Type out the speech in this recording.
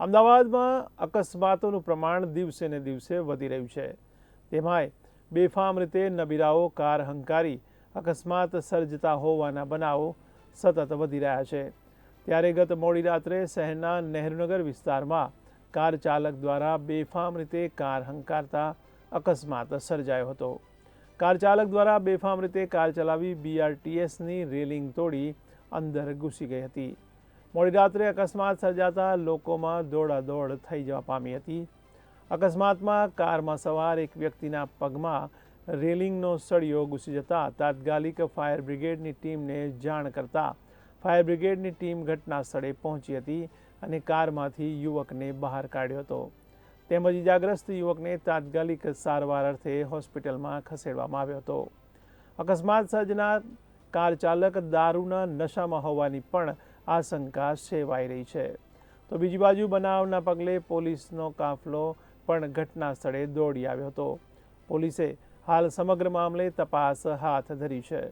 અમદાવાદમાં અકસ્માતોનું પ્રમાણ દિવસે ને દિવસે વધી રહ્યું છે. તેમાંય બેફામ રીતે નબીરાઓ, કાર હંકારી, અકસ્માત સર્જતા હોવાના બનાવો સતત વધી રહ્યા છે. ત્યારે ગત મોડી રાત્રે શહેરના નહેરુનગર વિસ્તારમાં કાર ચાલક દ્વારા બેફામ રીતે કાર હંકારતા અકસ્માત સર્જાયો હતો. કાર ચાલક દ્વારા બેફામ રીતે કાર ચલાવી બીઆરટીએસની રેલિંગ તોડી અંદર ઘૂસી ગઈ હતી. મોડી રાત્રે અકસ્માત સર્જાતા લોકોમાં દોડાદોડ થઈ જવા પામી હતી. અકસ્માતમાં કારમાં સવાર એક વ્યક્તિના પગમાં રેલિંગનો સળિયો ઘૂસી જતા તાત્કાલિક ફાયર બ્રિગેડની ટીમને જાણ કરતા ફાયર બ્રિગેડની ટીમ ઘટના સ્થળે પહોંચી હતી અને કારમાંથી યુવકને બહાર કાઢ્યો હતો. તેમજ ઇજાગ્રસ્ત યુવકને તાત્કાલિક સારવાર અર્થે હોસ્પિટલમાં ખસેડવામાં આવ્યો હતો. અકસ્માત સર્જનાર કાર ચાલક દારૂના નશામાં હોવાની પણ આશંકા સેવાઈ રહી છે. તો બીજી બાજુ બનાવના પગલે પોલીસનો કાફલો પણ ઘટના સ્થળે દોડી આવ્યો હતો. પોલીસે હાલ સમગ્ર મામલે તપાસ હાથ ધરી છે.